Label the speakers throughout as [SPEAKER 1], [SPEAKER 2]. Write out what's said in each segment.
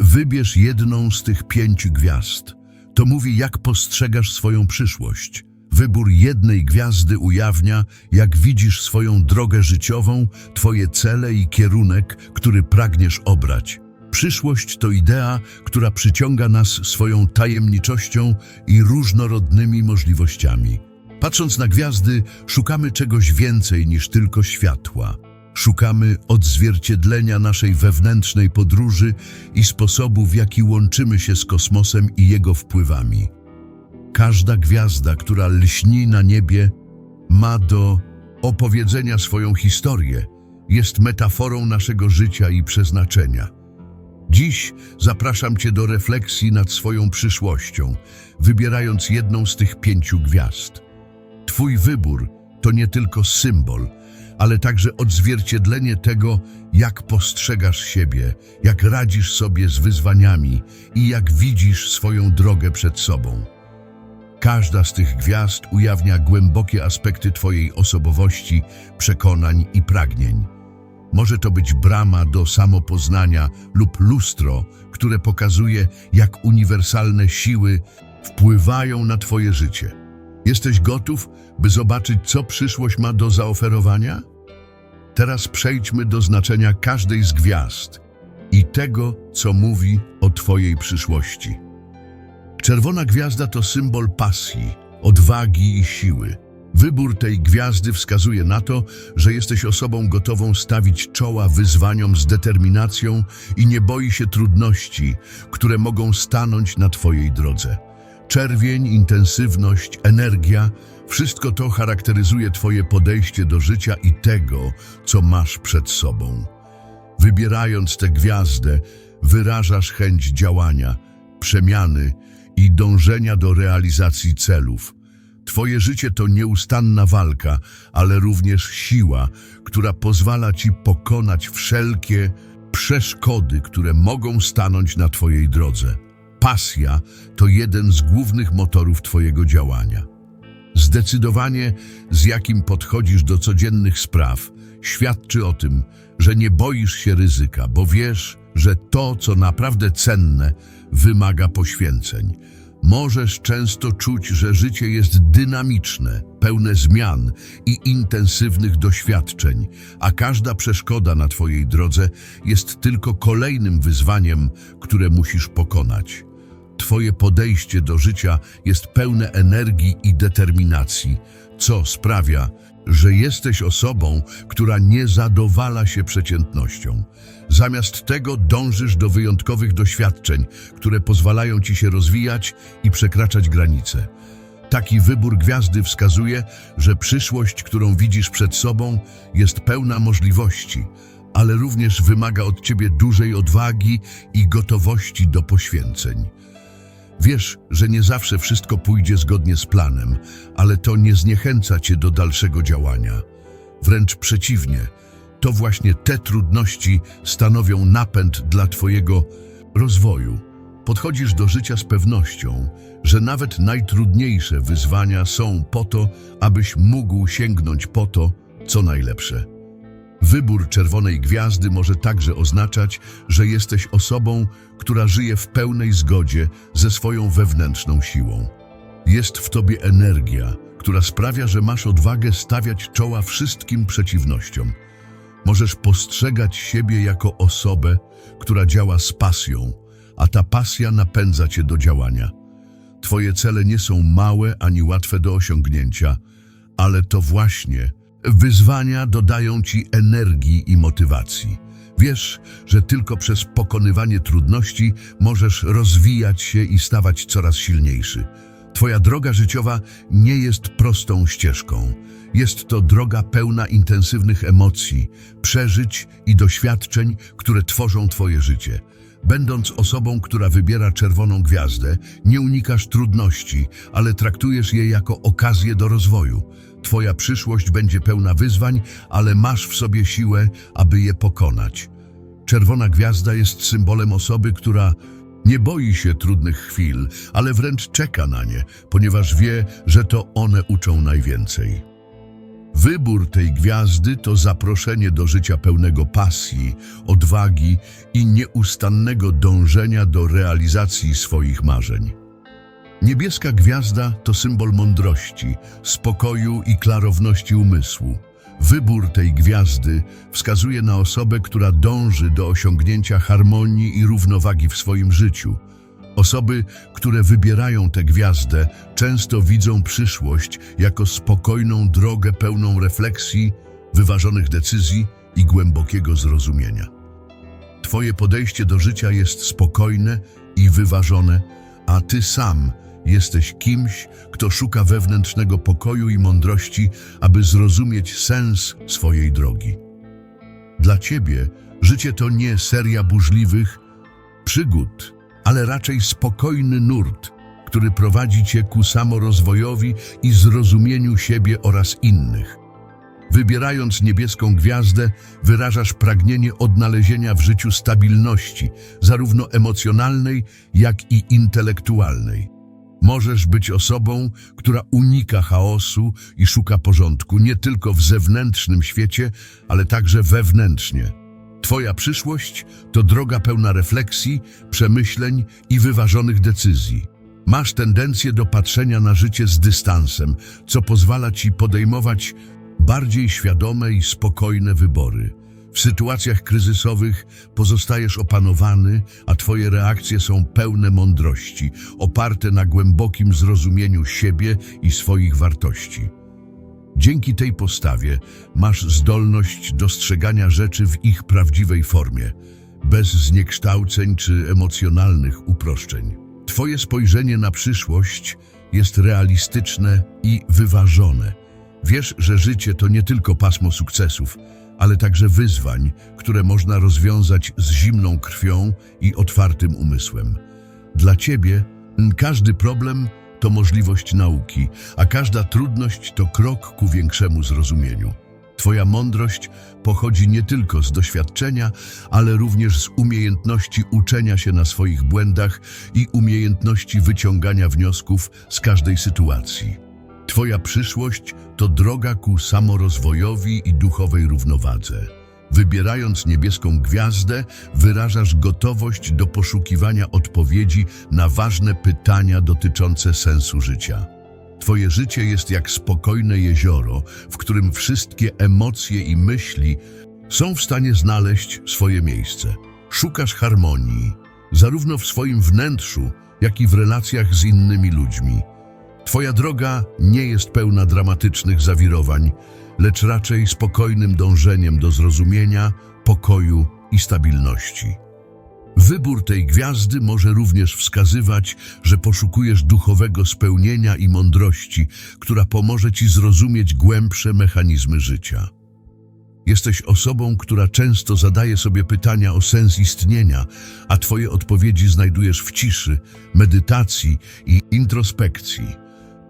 [SPEAKER 1] Wybierz jedną z tych pięciu gwiazd. To mówi, jak postrzegasz swoją przyszłość. Wybór jednej gwiazdy ujawnia, jak widzisz swoją drogę życiową, twoje cele i kierunek, który pragniesz obrać. Przyszłość to idea, która przyciąga nas swoją tajemniczością i różnorodnymi możliwościami. Patrząc na gwiazdy, szukamy czegoś więcej niż tylko światła. Szukamy odzwierciedlenia naszej wewnętrznej podróży i sposobu, w jaki łączymy się z kosmosem i jego wpływami. Każda gwiazda, która lśni na niebie, ma do opowiedzenia swoją historię, jest metaforą naszego życia i przeznaczenia. Dziś zapraszam Cię do refleksji nad swoją przyszłością, wybierając jedną z tych pięciu gwiazd. Twój wybór to nie tylko symbol, ale także odzwierciedlenie tego, jak postrzegasz siebie, jak radzisz sobie z wyzwaniami i jak widzisz swoją drogę przed sobą. Każda z tych gwiazd ujawnia głębokie aspekty Twojej osobowości, przekonań i pragnień. Może to być brama do samopoznania lub lustro, które pokazuje, jak uniwersalne siły wpływają na Twoje życie. Jesteś gotów, by zobaczyć, co przyszłość ma do zaoferowania? Teraz przejdźmy do znaczenia każdej z gwiazd i tego, co mówi o Twojej przyszłości. Czerwona gwiazda to symbol pasji, odwagi i siły. Wybór tej gwiazdy wskazuje na to, że jesteś osobą gotową stawić czoła wyzwaniom z determinacją i nie boi się trudności, które mogą stanąć na Twojej drodze. Czerwień, intensywność, energia wszystko to charakteryzuje Twoje podejście do życia i tego, co masz przed sobą. Wybierając tę gwiazdę, wyrażasz chęć działania, przemiany i dążenia do realizacji celów. Twoje życie to nieustanna walka, ale również siła, która pozwala Ci pokonać wszelkie przeszkody, które mogą stanąć na Twojej drodze. Pasja to jeden z głównych motorów Twojego działania. Zdecydowanie, z jakim podchodzisz do codziennych spraw, świadczy o tym, że nie boisz się ryzyka, bo wiesz, że to, co naprawdę cenne, wymaga poświęceń. Możesz często czuć, że życie jest dynamiczne, pełne zmian i intensywnych doświadczeń, a każda przeszkoda na Twojej drodze jest tylko kolejnym wyzwaniem, które musisz pokonać. Twoje podejście do życia jest pełne energii i determinacji, co sprawia, że jesteś osobą, która nie zadowala się przeciętnością. Zamiast tego dążysz do wyjątkowych doświadczeń, które pozwalają ci się rozwijać i przekraczać granice. Taki wybór gwiazdy wskazuje, że przyszłość, którą widzisz przed sobą, jest pełna możliwości, ale również wymaga od ciebie dużej odwagi i gotowości do poświęceń. Wiesz, że nie zawsze wszystko pójdzie zgodnie z planem, ale to nie zniechęca cię do dalszego działania. Wręcz przeciwnie, to właśnie te trudności stanowią napęd dla twojego rozwoju. Podchodzisz do życia z pewnością, że nawet najtrudniejsze wyzwania są po to, abyś mógł sięgnąć po to, co najlepsze. Wybór czerwonej gwiazdy może także oznaczać, że jesteś osobą, która żyje w pełnej zgodzie ze swoją wewnętrzną siłą. Jest w tobie energia, która sprawia, że masz odwagę stawiać czoła wszystkim przeciwnościom. Możesz postrzegać siebie jako osobę, która działa z pasją, a ta pasja napędza cię do działania. Twoje cele nie są małe ani łatwe do osiągnięcia, ale to właśnie wyzwania dodają ci energii i motywacji. Wiesz, że tylko przez pokonywanie trudności możesz rozwijać się i stawać coraz silniejszy. Twoja droga życiowa nie jest prostą ścieżką. Jest to droga pełna intensywnych emocji, przeżyć i doświadczeń, które tworzą Twoje życie. Będąc osobą, która wybiera czerwoną gwiazdę, nie unikasz trudności, ale traktujesz je jako okazję do rozwoju. Twoja przyszłość będzie pełna wyzwań, ale masz w sobie siłę, aby je pokonać. Czerwona gwiazda jest symbolem osoby, która nie boi się trudnych chwil, ale wręcz czeka na nie, ponieważ wie, że to one uczą najwięcej. Wybór tej gwiazdy to zaproszenie do życia pełnego pasji, odwagi i nieustannego dążenia do realizacji swoich marzeń. Niebieska gwiazda to symbol mądrości, spokoju i klarowności umysłu. Wybór tej gwiazdy wskazuje na osobę, która dąży do osiągnięcia harmonii i równowagi w swoim życiu. Osoby, które wybierają tę gwiazdę, często widzą przyszłość jako spokojną drogę pełną refleksji, wyważonych decyzji i głębokiego zrozumienia. Twoje podejście do życia jest spokojne i wyważone, a ty sam jesteś kimś, kto szuka wewnętrznego pokoju i mądrości, aby zrozumieć sens swojej drogi. Dla ciebie życie to nie seria burzliwych przygód, ale raczej spokojny nurt, który prowadzi cię ku samorozwojowi i zrozumieniu siebie oraz innych. Wybierając niebieską gwiazdę, wyrażasz pragnienie odnalezienia w życiu stabilności, zarówno emocjonalnej, jak i intelektualnej. Możesz być osobą, która unika chaosu i szuka porządku nie tylko w zewnętrznym świecie, ale także wewnętrznie. Twoja przyszłość to droga pełna refleksji, przemyśleń i wyważonych decyzji. Masz tendencję do patrzenia na życie z dystansem, co pozwala ci podejmować bardziej świadome i spokojne wybory. W sytuacjach kryzysowych pozostajesz opanowany, a twoje reakcje są pełne mądrości, oparte na głębokim zrozumieniu siebie i swoich wartości. Dzięki tej postawie masz zdolność dostrzegania rzeczy w ich prawdziwej formie, bez zniekształceń czy emocjonalnych uproszczeń. Twoje spojrzenie na przyszłość jest realistyczne i wyważone. Wiesz, że życie to nie tylko pasmo sukcesów, ale także wyzwań, które można rozwiązać z zimną krwią i otwartym umysłem. Dla ciebie każdy problem to możliwość nauki, a każda trudność to krok ku większemu zrozumieniu. Twoja mądrość pochodzi nie tylko z doświadczenia, ale również z umiejętności uczenia się na swoich błędach i umiejętności wyciągania wniosków z każdej sytuacji. Twoja przyszłość to droga ku samorozwojowi i duchowej równowadze. Wybierając niebieską gwiazdę, wyrażasz gotowość do poszukiwania odpowiedzi na ważne pytania dotyczące sensu życia. Twoje życie jest jak spokojne jezioro, w którym wszystkie emocje i myśli są w stanie znaleźć swoje miejsce. Szukasz harmonii, zarówno w swoim wnętrzu, jak i w relacjach z innymi ludźmi. Twoja droga nie jest pełna dramatycznych zawirowań, lecz raczej spokojnym dążeniem do zrozumienia, pokoju i stabilności. Wybór tej gwiazdy może również wskazywać, że poszukujesz duchowego spełnienia i mądrości, która pomoże ci zrozumieć głębsze mechanizmy życia. Jesteś osobą, która często zadaje sobie pytania o sens istnienia, a Twoje odpowiedzi znajdujesz w ciszy, medytacji i introspekcji.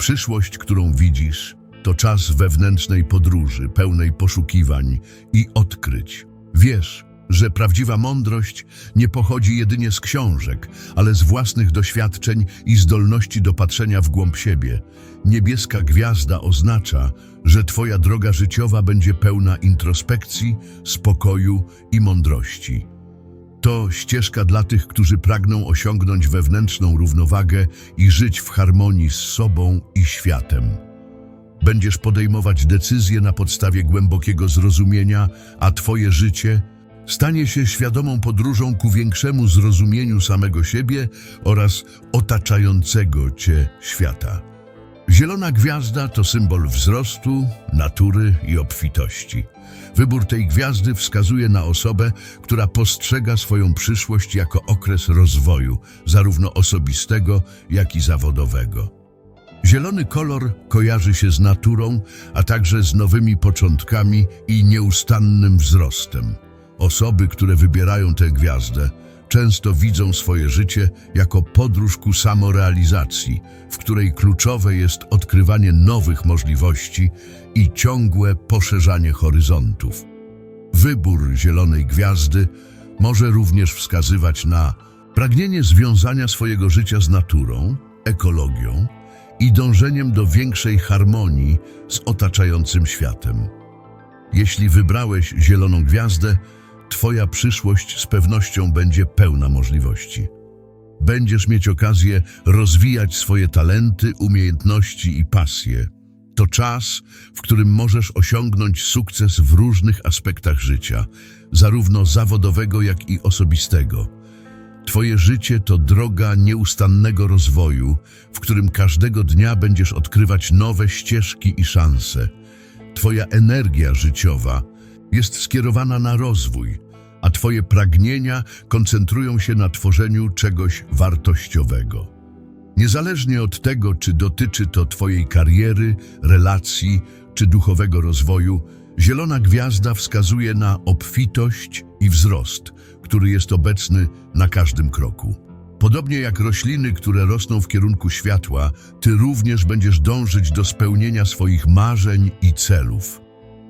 [SPEAKER 1] Przyszłość, którą widzisz, to czas wewnętrznej podróży, pełnej poszukiwań i odkryć. Wiesz, że prawdziwa mądrość nie pochodzi jedynie z książek, ale z własnych doświadczeń i zdolności do patrzenia w głąb siebie. Niebieska gwiazda oznacza, że Twoja droga życiowa będzie pełna introspekcji, spokoju i mądrości. To ścieżka dla tych, którzy pragną osiągnąć wewnętrzną równowagę i żyć w harmonii z sobą i światem. Będziesz podejmować decyzje na podstawie głębokiego zrozumienia, a Twoje życie stanie się świadomą podróżą ku większemu zrozumieniu samego siebie oraz otaczającego Cię świata. Zielona gwiazda to symbol wzrostu, natury i obfitości. Wybór tej gwiazdy wskazuje na osobę, która postrzega swoją przyszłość jako okres rozwoju, zarówno osobistego, jak i zawodowego. Zielony kolor kojarzy się z naturą, a także z nowymi początkami i nieustannym wzrostem. Osoby, które wybierają tę gwiazdę, często widzą swoje życie jako podróż ku samorealizacji, w której kluczowe jest odkrywanie nowych możliwości i ciągłe poszerzanie horyzontów. Wybór zielonej gwiazdy może również wskazywać na pragnienie związania swojego życia z naturą, ekologią i dążeniem do większej harmonii z otaczającym światem. Jeśli wybrałeś zieloną gwiazdę, Twoja przyszłość z pewnością będzie pełna możliwości. Będziesz mieć okazję rozwijać swoje talenty, umiejętności i pasje. To czas, w którym możesz osiągnąć sukces w różnych aspektach życia, zarówno zawodowego, jak i osobistego. Twoje życie to droga nieustannego rozwoju, w którym każdego dnia będziesz odkrywać nowe ścieżki i szanse. Twoja energia życiowa jest skierowana na rozwój, a Twoje pragnienia koncentrują się na tworzeniu czegoś wartościowego. Niezależnie od tego, czy dotyczy to Twojej kariery, relacji czy duchowego rozwoju, zielona gwiazda wskazuje na obfitość i wzrost, który jest obecny na każdym kroku. Podobnie jak rośliny, które rosną w kierunku światła, Ty również będziesz dążyć do spełnienia swoich marzeń i celów.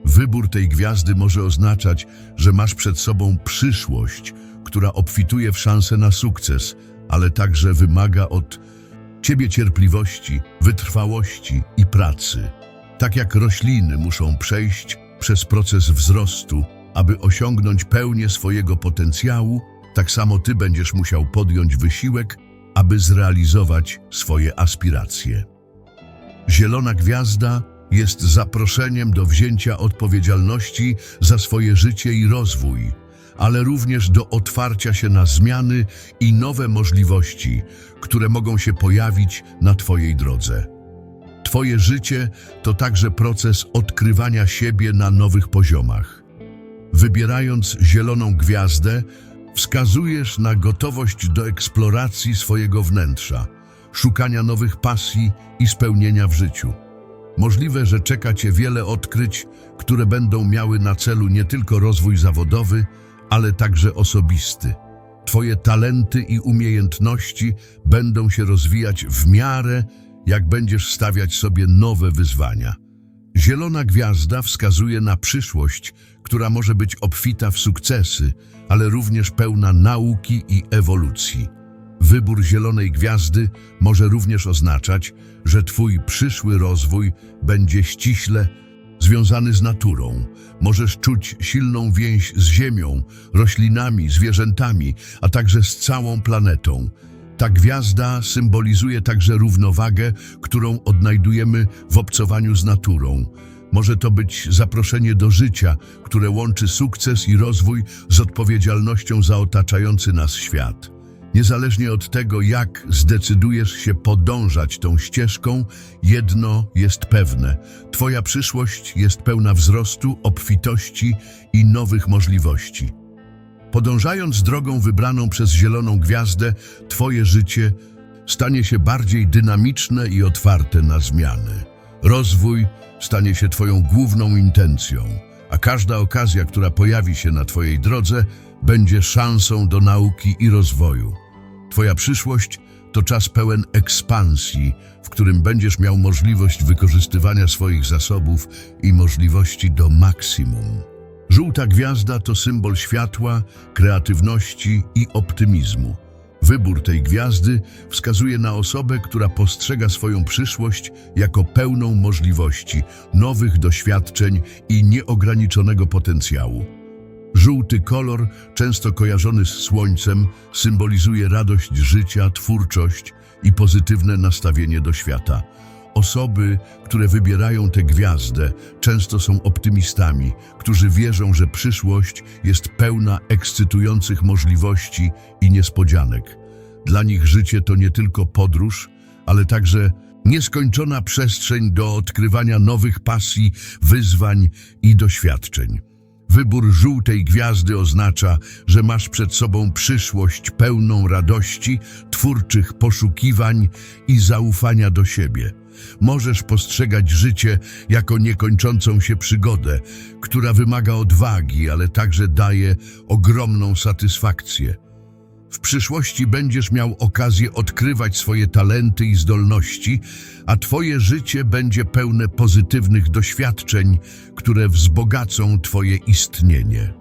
[SPEAKER 1] Wybór tej gwiazdy może oznaczać, że masz przed sobą przyszłość, która obfituje w szanse na sukces, ale także wymaga od Ciebie cierpliwości, wytrwałości i pracy. Tak jak rośliny muszą przejść przez proces wzrostu, aby osiągnąć pełnię swojego potencjału, tak samo Ty będziesz musiał podjąć wysiłek, aby zrealizować swoje aspiracje. Zielona Gwiazda jest zaproszeniem do wzięcia odpowiedzialności za swoje życie i rozwój, ale również do otwarcia się na zmiany i nowe możliwości, które mogą się pojawić na Twojej drodze. Twoje życie to także proces odkrywania siebie na nowych poziomach. Wybierając zieloną gwiazdę, wskazujesz na gotowość do eksploracji swojego wnętrza, szukania nowych pasji i spełnienia w życiu. Możliwe, że czeka Cię wiele odkryć, które będą miały na celu nie tylko rozwój zawodowy, ale także osobisty. Twoje talenty i umiejętności będą się rozwijać w miarę, jak będziesz stawiać sobie nowe wyzwania. Zielona gwiazda wskazuje na przyszłość, która może być obfita w sukcesy, ale również pełna nauki i ewolucji. Wybór zielonej gwiazdy może również oznaczać, że Twój przyszły rozwój będzie ściśle związany z naturą. Możesz czuć silną więź z ziemią, roślinami, zwierzętami, a także z całą planetą. Ta gwiazda symbolizuje także równowagę, którą odnajdujemy w obcowaniu z naturą. Może to być zaproszenie do życia, które łączy sukces i rozwój z odpowiedzialnością za otaczający nas świat. Niezależnie od tego, jak zdecydujesz się podążać tą ścieżką, jedno jest pewne: Twoja przyszłość jest pełna wzrostu, obfitości i nowych możliwości. Podążając drogą wybraną przez zieloną gwiazdę, Twoje życie stanie się bardziej dynamiczne i otwarte na zmiany. Rozwój stanie się Twoją główną intencją, a każda okazja, która pojawi się na Twojej drodze, będzie szansą do nauki i rozwoju. Twoja przyszłość to czas pełen ekspansji, w którym będziesz miał możliwość wykorzystywania swoich zasobów i możliwości do maksimum. Żółta gwiazda to symbol światła, kreatywności i optymizmu. Wybór tej gwiazdy wskazuje na osobę, która postrzega swoją przyszłość jako pełną możliwości, nowych doświadczeń i nieograniczonego potencjału. Żółty kolor, często kojarzony z słońcem, symbolizuje radość życia, twórczość i pozytywne nastawienie do świata. Osoby, które wybierają tę gwiazdę, często są optymistami, którzy wierzą, że przyszłość jest pełna ekscytujących możliwości i niespodzianek. Dla nich życie to nie tylko podróż, ale także nieskończona przestrzeń do odkrywania nowych pasji, wyzwań i doświadczeń. Wybór żółtej gwiazdy oznacza, że masz przed sobą przyszłość pełną radości, twórczych poszukiwań i zaufania do siebie. Możesz postrzegać życie jako niekończącą się przygodę, która wymaga odwagi, ale także daje ogromną satysfakcję. W przyszłości będziesz miał okazję odkrywać swoje talenty i zdolności, a Twoje życie będzie pełne pozytywnych doświadczeń, które wzbogacą Twoje istnienie.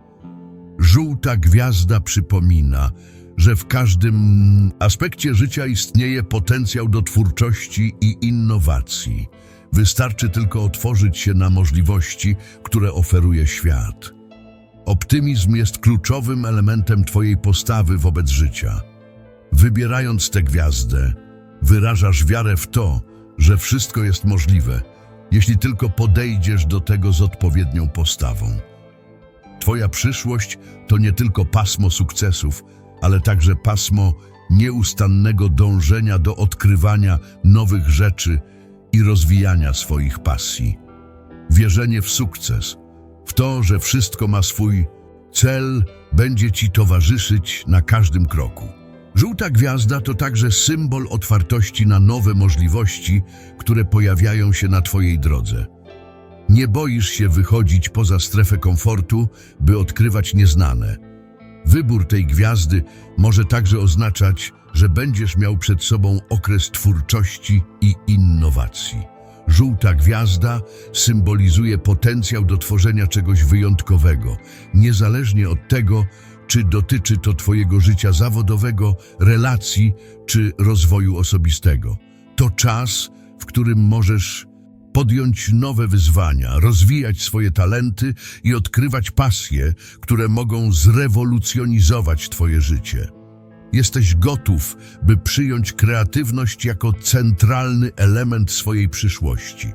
[SPEAKER 1] Żółta gwiazda przypomina, że w każdym aspekcie życia istnieje potencjał do twórczości i innowacji. Wystarczy tylko otworzyć się na możliwości, które oferuje świat. Optymizm jest kluczowym elementem Twojej postawy wobec życia. Wybierając tę gwiazdę, wyrażasz wiarę w to, że wszystko jest możliwe, jeśli tylko podejdziesz do tego z odpowiednią postawą. Twoja przyszłość to nie tylko pasmo sukcesów, ale także pasmo nieustannego dążenia do odkrywania nowych rzeczy i rozwijania swoich pasji. Wierzenie w sukces, w to, że wszystko ma swój cel, będzie Ci towarzyszyć na każdym kroku. Żółta gwiazda to także symbol otwartości na nowe możliwości, które pojawiają się na Twojej drodze. Nie boisz się wychodzić poza strefę komfortu, by odkrywać nieznane. Wybór tej gwiazdy może także oznaczać, że będziesz miał przed sobą okres twórczości i innowacji. Żółta gwiazda symbolizuje potencjał do tworzenia czegoś wyjątkowego, niezależnie od tego, czy dotyczy to Twojego życia zawodowego, relacji czy rozwoju osobistego. To czas, w którym możesz podjąć nowe wyzwania, rozwijać swoje talenty i odkrywać pasje, które mogą zrewolucjonizować Twoje życie. Jesteś gotów, by przyjąć kreatywność jako centralny element swojej przyszłości.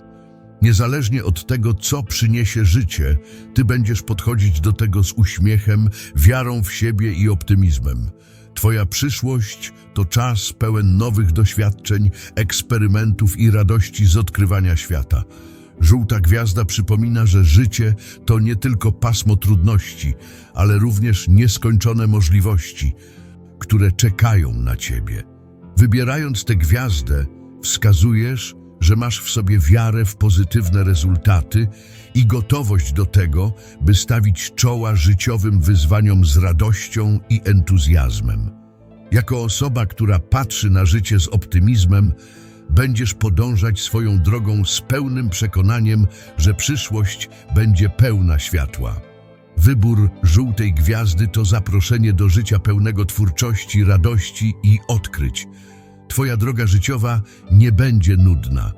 [SPEAKER 1] Niezależnie od tego, co przyniesie życie, ty będziesz podchodzić do tego z uśmiechem, wiarą w siebie i optymizmem. Twoja przyszłość to czas pełen nowych doświadczeń, eksperymentów i radości z odkrywania świata. Żółta gwiazda przypomina, że życie to nie tylko pasmo trudności, ale również nieskończone możliwości, które czekają na ciebie. Wybierając tę gwiazdę, wskazujesz, że masz w sobie wiarę w pozytywne rezultaty i gotowość do tego, by stawić czoła życiowym wyzwaniom z radością i entuzjazmem. Jako osoba, która patrzy na życie z optymizmem, będziesz podążać swoją drogą z pełnym przekonaniem, że przyszłość będzie pełna światła. Wybór żółtej gwiazdy to zaproszenie do życia pełnego twórczości, radości i odkryć. Twoja droga życiowa nie będzie nudna.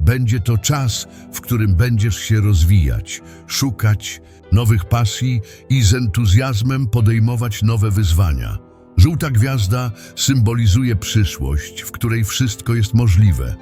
[SPEAKER 1] Będzie to czas, w którym będziesz się rozwijać, szukać nowych pasji i z entuzjazmem podejmować nowe wyzwania. Żółta gwiazda symbolizuje przyszłość, w której wszystko jest możliwe,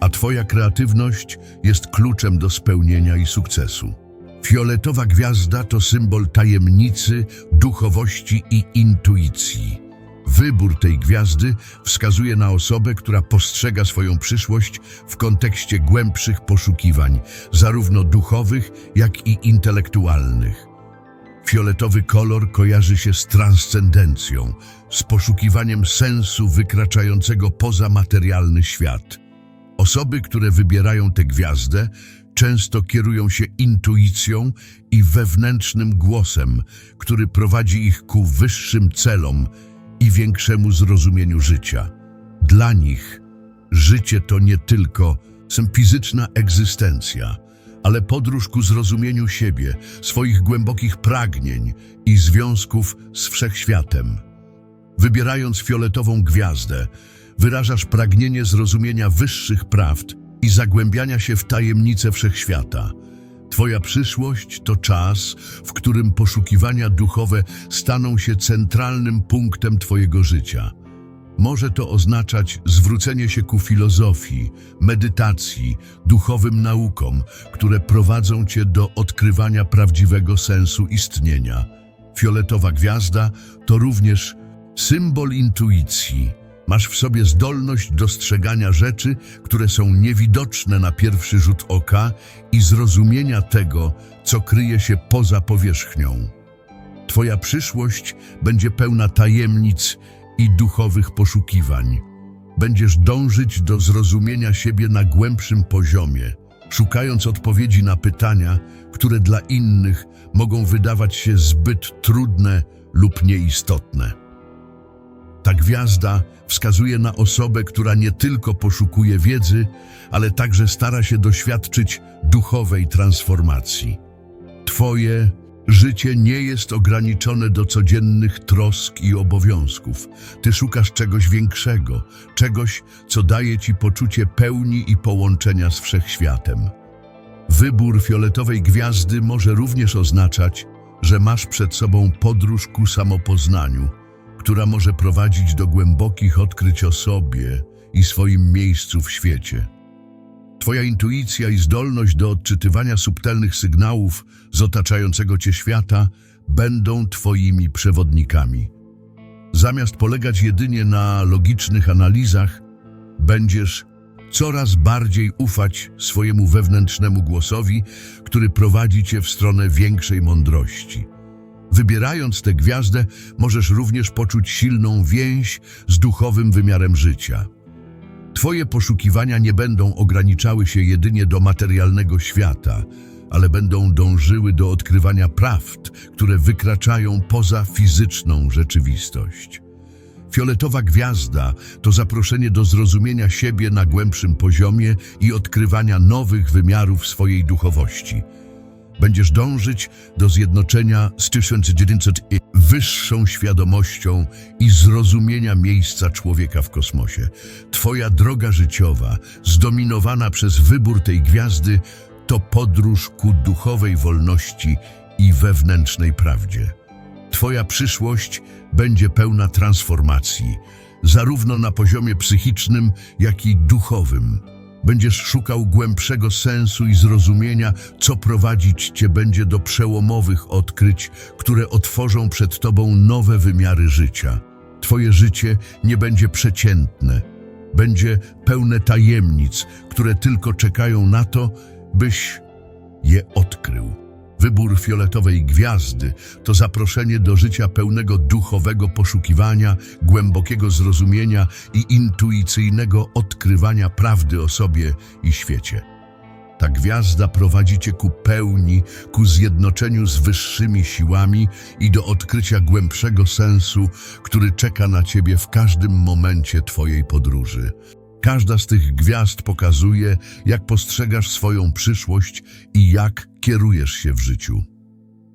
[SPEAKER 1] a Twoja kreatywność jest kluczem do spełnienia i sukcesu. Fioletowa gwiazda to symbol tajemnicy, duchowości i intuicji. Wybór tej gwiazdy wskazuje na osobę, która postrzega swoją przyszłość w kontekście głębszych poszukiwań, zarówno duchowych, jak i intelektualnych. Fioletowy kolor kojarzy się z transcendencją, z poszukiwaniem sensu wykraczającego poza materialny świat. Osoby, które wybierają tę gwiazdę, często kierują się intuicją i wewnętrznym głosem, który prowadzi ich ku wyższym celom i większemu zrozumieniu życia. Dla nich życie to nie tylko fizyczna egzystencja, ale podróż ku zrozumieniu siebie, swoich głębokich pragnień i związków z wszechświatem. Wybierając fioletową gwiazdę, wyrażasz pragnienie zrozumienia wyższych prawd i zagłębiania się w tajemnice wszechświata. Twoja przyszłość to czas, w którym poszukiwania duchowe staną się centralnym punktem Twojego życia. Może to oznaczać zwrócenie się ku filozofii, medytacji, duchowym naukom, które prowadzą Cię do odkrywania prawdziwego sensu istnienia. Fioletowa gwiazda to również symbol intuicji. Masz w sobie zdolność dostrzegania rzeczy, które są niewidoczne na pierwszy rzut oka i zrozumienia tego, co kryje się poza powierzchnią. Twoja przyszłość będzie pełna tajemnic i duchowych poszukiwań. Będziesz dążyć do zrozumienia siebie na głębszym poziomie, szukając odpowiedzi na pytania, które dla innych mogą wydawać się zbyt trudne lub nieistotne. Ta gwiazda wskazuje na osobę, która nie tylko poszukuje wiedzy, ale także stara się doświadczyć duchowej transformacji. Twoje Życie nie jest ograniczone do codziennych trosk i obowiązków. Ty szukasz czegoś większego, czegoś, co daje ci poczucie pełni i połączenia z wszechświatem. Wybór fioletowej gwiazdy może również oznaczać, że masz przed sobą podróż ku samopoznaniu, która może prowadzić do głębokich odkryć o sobie i swoim miejscu w świecie. Twoja intuicja i zdolność do odczytywania subtelnych sygnałów z otaczającego cię świata będą Twoimi przewodnikami. Zamiast polegać jedynie na logicznych analizach, będziesz coraz bardziej ufać swojemu wewnętrznemu głosowi, który prowadzi cię w stronę większej mądrości. Wybierając tę gwiazdę, możesz również poczuć silną więź z duchowym wymiarem życia. Twoje poszukiwania nie będą ograniczały się jedynie do materialnego świata, ale będą dążyły do odkrywania prawd, które wykraczają poza fizyczną rzeczywistość. Fioletowa gwiazda to zaproszenie do zrozumienia siebie na głębszym poziomie i odkrywania nowych wymiarów swojej duchowości. Będziesz dążyć do zjednoczenia z 1900 i wyższą świadomością i zrozumienia miejsca człowieka w kosmosie. Twoja droga życiowa, zdominowana przez wybór tej gwiazdy, to podróż ku duchowej wolności i wewnętrznej prawdzie. Twoja przyszłość będzie pełna transformacji, zarówno na poziomie psychicznym, jak i duchowym. Będziesz szukał głębszego sensu i zrozumienia, co prowadzić Cię będzie do przełomowych odkryć, które otworzą przed Tobą nowe wymiary życia. Twoje życie nie będzie przeciętne, będzie pełne tajemnic, które tylko czekają na to, byś je odkrył. Wybór fioletowej gwiazdy to zaproszenie do życia pełnego duchowego poszukiwania, głębokiego zrozumienia i intuicyjnego odkrywania prawdy o sobie i świecie. Ta gwiazda prowadzi cię ku pełni, ku zjednoczeniu z wyższymi siłami i do odkrycia głębszego sensu, który czeka na ciebie w każdym momencie twojej podróży. Każda z tych gwiazd pokazuje, jak postrzegasz swoją przyszłość i jak kierujesz się w życiu.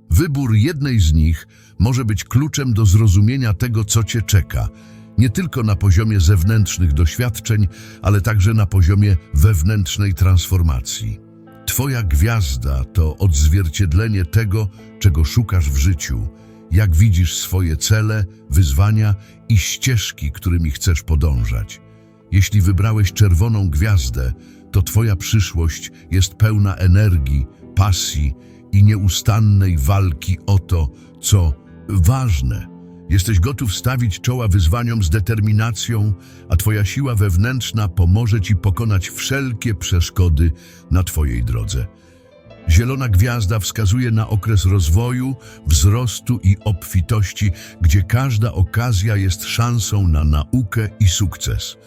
[SPEAKER 1] Wybór jednej z nich może być kluczem do zrozumienia tego, co cię czeka, nie tylko na poziomie zewnętrznych doświadczeń, ale także na poziomie wewnętrznej transformacji. Twoja gwiazda to odzwierciedlenie tego, czego szukasz w życiu, jak widzisz swoje cele, wyzwania i ścieżki, którymi chcesz podążać. Jeśli wybrałeś czerwoną gwiazdę, to Twoja przyszłość jest pełna energii, pasji i nieustannej walki o to, co ważne. Jesteś gotów stawić czoła wyzwaniom z determinacją, a Twoja siła wewnętrzna pomoże Ci pokonać wszelkie przeszkody na Twojej drodze. Zielona gwiazda wskazuje na okres rozwoju, wzrostu i obfitości, gdzie każda okazja jest szansą na naukę i sukces.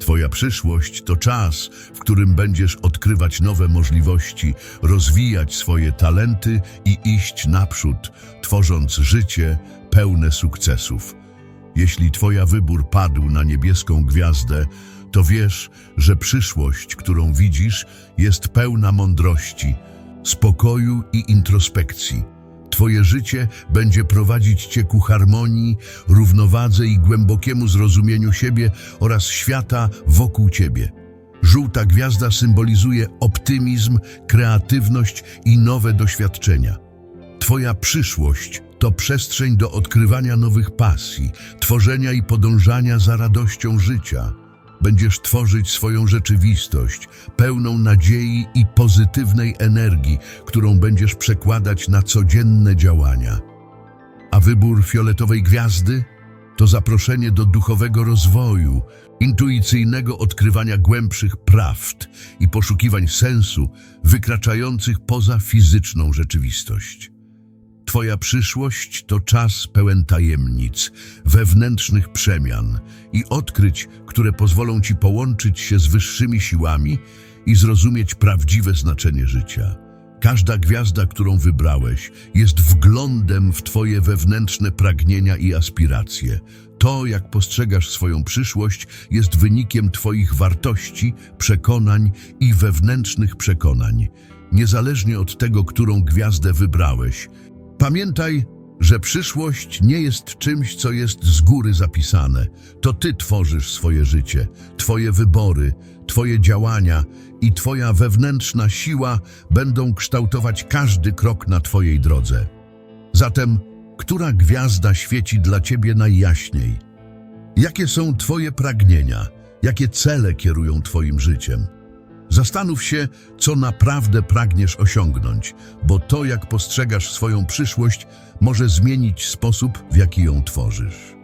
[SPEAKER 1] Twoja przyszłość to czas, w którym będziesz odkrywać nowe możliwości, rozwijać swoje talenty i iść naprzód, tworząc życie pełne sukcesów. Jeśli Twoja wybór padł na niebieską gwiazdę, to wiesz, że przyszłość, którą widzisz, jest pełna mądrości, spokoju i introspekcji. Twoje życie będzie prowadzić Cię ku harmonii, równowadze i głębokiemu zrozumieniu siebie oraz świata wokół Ciebie. Żółta gwiazda symbolizuje optymizm, kreatywność i nowe doświadczenia. Twoja przyszłość to przestrzeń do odkrywania nowych pasji, tworzenia i podążania za radością życia. Będziesz tworzyć swoją rzeczywistość, pełną nadziei i pozytywnej energii, którą będziesz przekładać na codzienne działania. A wybór fioletowej gwiazdy to zaproszenie do duchowego rozwoju, intuicyjnego odkrywania głębszych prawd i poszukiwań sensu wykraczających poza fizyczną rzeczywistość. Twoja przyszłość to czas pełen tajemnic, wewnętrznych przemian i odkryć, które pozwolą Ci połączyć się z wyższymi siłami i zrozumieć prawdziwe znaczenie życia. Każda gwiazda, którą wybrałeś, jest wglądem w Twoje wewnętrzne pragnienia i aspiracje. To, jak postrzegasz swoją przyszłość, jest wynikiem Twoich wartości, przekonań i wewnętrznych przekonań. Niezależnie od tego, którą gwiazdę wybrałeś, Pamiętaj, że przyszłość nie jest czymś, co jest z góry zapisane. To ty tworzysz swoje życie, twoje wybory, twoje działania i twoja wewnętrzna siła będą kształtować każdy krok na twojej drodze. Zatem, która gwiazda świeci dla ciebie najjaśniej? Jakie są twoje pragnienia? Jakie cele kierują twoim życiem? Zastanów się, co naprawdę pragniesz osiągnąć, bo to, jak postrzegasz swoją przyszłość, może zmienić sposób, w jaki ją tworzysz.